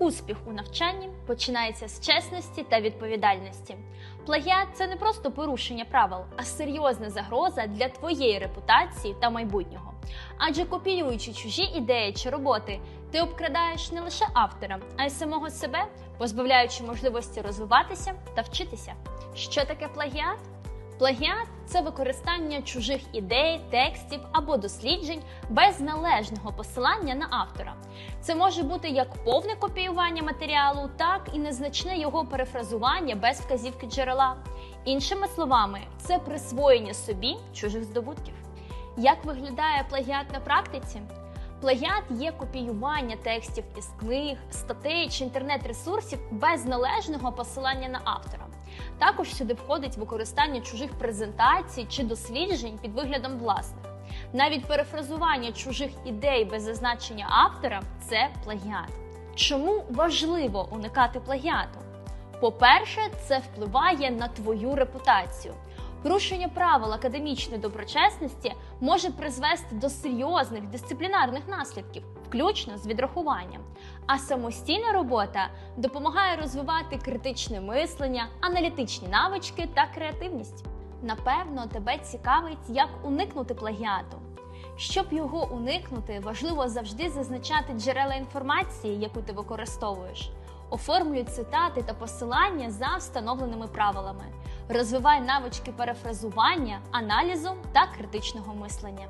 Успіх у навчанні починається з чесності та відповідальності. Плагіат це не просто порушення правил, а серйозна загроза для твоєї репутації та майбутнього. Адже копіюючи чужі ідеї чи роботи, ти обкрадаєш не лише автора, а й самого себе, позбавляючи можливості розвиватися та вчитися. Що таке плагіат? Плагіат це використання чужих ідей, текстів або досліджень без належного посилання на автора. Це може бути як повне копіювання матеріалу, так і незначне його перефразування без вказівки джерела. Іншими словами, це присвоєння собі чужих здобутків. Як виглядає плагіат на практиці? Плагіат є копіювання текстів із книг, статей чи інтернет-ресурсів без належного посилання на автора. Також сюди входить використання чужих презентацій чи досліджень під виглядом власних. Навіть перефразування чужих ідей без зазначення автора це плагіат. Чому важливо уникати плагіату? По-перше, це впливає на твою репутацію. Порушення правил академічної доброчесності може призвести до серйозних дисциплінарних наслідків, включно з відрахуванням. А самостійна робота допомагає розвивати критичне мислення, аналітичні навички та креативність. Напевно, тебе цікавить, як уникнути плагіату. Щоб його уникнути, важливо завжди зазначати джерела інформації, яку ти використовуєш. Оформлюй цитати та посилання за встановленими правилами. Розвивай навички перефразування, аналізу та критичного мислення.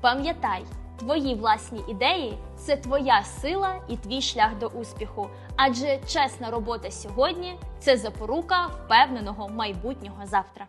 Пам'ятай, твої власні ідеї це твоя сила і твій шлях до успіху. Адже чесна робота сьогодні це запорука впевненого майбутнього завтра.